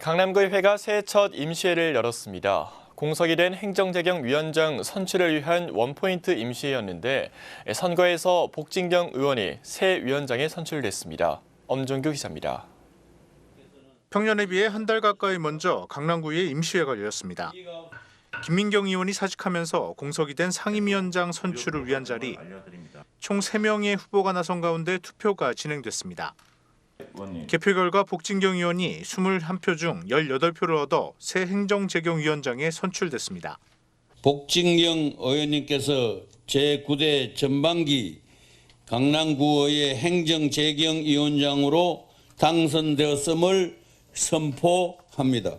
강남구의회가 새해 첫 임시회를 열었습니다. 공석이 된 행정재경위원장 선출을 위한 원포인트 임시회였는데 선거에서 복진경 의원이 새 위원장에 선출됐습니다. 엄종규 기자입니다. 평년에 비해 한 달 가까이 먼저 강남구에 임시회가 열렸습니다. 김민경 의원이 사직하면서 공석이 된 상임위원장 선출을 위한 자리 총 3명의 후보가 나선 가운데 투표가 진행됐습니다. 개표 결과 복진경 의원이 21표 중 18표를 얻어 새 행정재경위원장에 선출됐습니다. 복진경 의원님께서 제9대 전반기 강남구의 행정재경위원장으로 당선되었음을 선포합니다.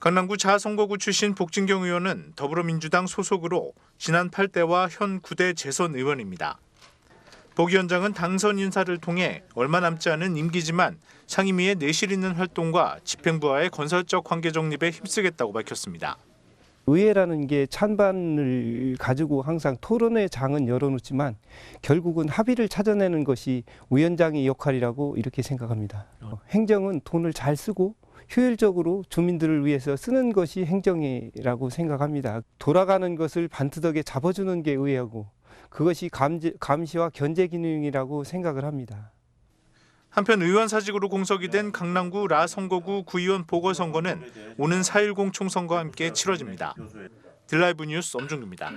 강남구 자선거구 출신 복진경 의원은 더불어민주당 소속으로 지난 8대와 현 9대 재선 의원입니다. 복 위원장은 당선 인사를 통해 얼마 남지 않은 임기지만 상임위의 내실 있는 활동과 집행부와의 건설적 관계 정립에 힘쓰겠다고 밝혔습니다. 의회라는 게 찬반을 가지고 항상 토론의 장은 열어놓지만 결국은 합의를 찾아내는 것이 위원장의 역할이라고 이렇게 생각합니다. 행정은 돈을 잘 쓰고 효율적으로 주민들을 위해서 쓰는 것이 행정이라고 생각합니다. 돌아가는 것을 반투덕에 잡아주는 게 의회하고 그것이 감지, 감시와 견제 기능이라고 생각을 합니다. 한편 의원 사직으로 공석이 된 강남구 라 선거구 구의원 보궐선거는 오는 4.10 총선과 함께 치러집니다. 딜라이브 뉴스 엄중규입니다.